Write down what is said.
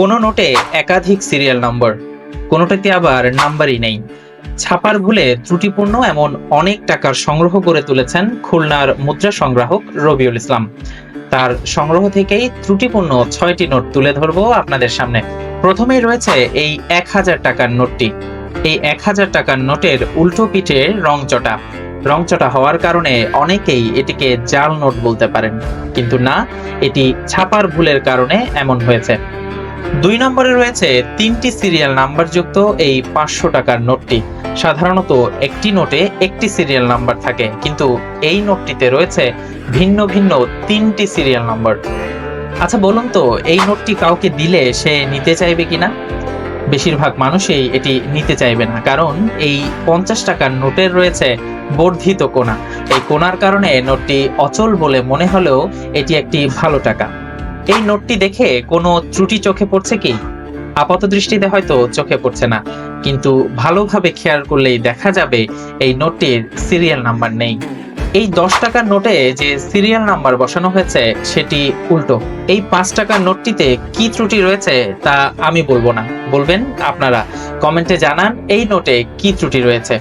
কোনো নোটে একাধিক সিরিয়াল নম্বর, কোনোটাতে আবার নাম্বারই নেই। ছাপার ভুলে ত্রুটিপূর্ণ এমন অনেক টাকার সংগ্রহ করে তুলেছেন খুলনার মুদ্রা সংগ্রাহক রবিউল ইসলাম। তার সংগ্রহ থেকেই ত্রুটিপূর্ণ ছয়টি নোট তুলে ধরবো আপনাদের সামনে। প্রথমেই রয়েছে এই এক হাজার টাকার নোটটি। এই এক হাজার টাকার নোটের উল্টো পিঠে রংচটা রংচটা হওয়ার কারণে অনেকেই এটিকে জাল নোট বলতে পারেন। কিন্তু না, এটি ছাপার ভুলের কারণে এমন হয়েছে। দুই নম্বরে রয়েছে তিনটি সিরিয়াল নাম্বার যুক্ত এই পাঁচশো টাকার নোটটি। সাধারণত একটি নোটে একটি সিরিয়াল নাম্বার থাকে, কিন্তু এই নোটটিতে রয়েছে ভিন্ন ভিন্ন তিনটি সিরিয়াল নাম্বার। আচ্ছা বলুন তো, এই নোটটি কাউকে দিলে সে নিতে চাইবে কিনা? বেশিরভাগ মানুষই এটি নিতে চাইবে না, কারণ এই পঞ্চাশ টাকার নোটের রয়েছে বর্ধিত কোনা। এই কোনার কারণে নোটটি অচল বলে মনে হলেও এটি একটি ভালো টাকা। এই নোটটি দেখে কোনো ত্রুটি চোখে পড়ছে কি? আপাত দৃষ্টিতে হয়তো চোখে পড়ছে না, কিন্তু ভালোভাবে খেয়াল করলেই দেখা যাবে এই নোটটির সিরিয়াল নাম্বার নেই। এই দশ টাকার নোটে যে সিরিয়াল নাম্বার বসানো হয়েছে, সেটি উল্টো। এই পাঁচ টাকার নোটটিতে কি ত্রুটি রয়েছে, তা আমি বলব না। বলবেন আপনারা। কমেন্টে জানান এই নোটে কি ত্রুটি রয়েছে।